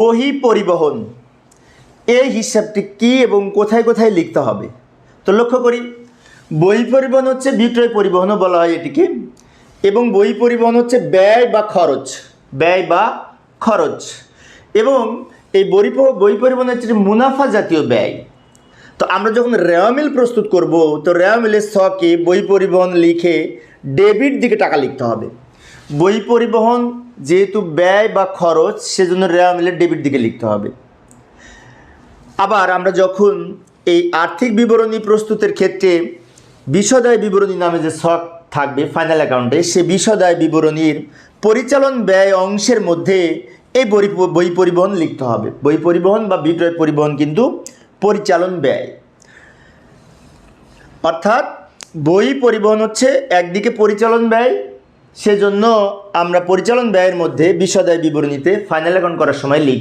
বহি পরিবহন। এই হিসাবটি কি এবং কোথায় কোথায় লিখতে হবে? তো লক্ষ্য করি বই পরিবহন হচ্ছে বিক্রয় পরিবহনও বলা হয় এটিকে, এবং বই পরিবহন হচ্ছে ব্যয় বা খরচ, ব্যয় বা খরচ। এবং এই বই বই পরিবহন হচ্ছে মুনাফা জাতীয় ব্যয়। তো আমরা যখন রেওয়ামিল প্রস্তুত করব, তো রেওয়ামিলের ছকে বই পরিবহন লিখে ডেবিট দিকে টাকা লিখতে হবে। বই পরিবহন যেহেতু ব্যয় বা খরচ, সেজন্য রেওয়ামিলের ডেবিট দিকে লিখতে হবে। আবার আমরা যখন এই আর্থিক বিবরণী প্রস্তুতের ক্ষেত্রে বিশদায় বিবরণী নামে যে শখ থাকবে ফাইনাল অ্যাকাউন্টে সে বিশদায় বিবরণীর পরিচালন ব্যয় অংশের মধ্যে এই বই পরিবহন লিখতে হবে। বই পরিবহন বা বিক্রয় পরিবহন কিন্তু পরিচালন ব্যয়। অর্থাৎ বই পরিবহন হচ্ছে একদিকে পরিচালন ব্যয় সেজন্য আমরা পরিচালন ব্যয়ের মধ্যে বিশদায় বিবরণীতে ফাইনাল অ্যাকাউন্ট করার সময় লিখব।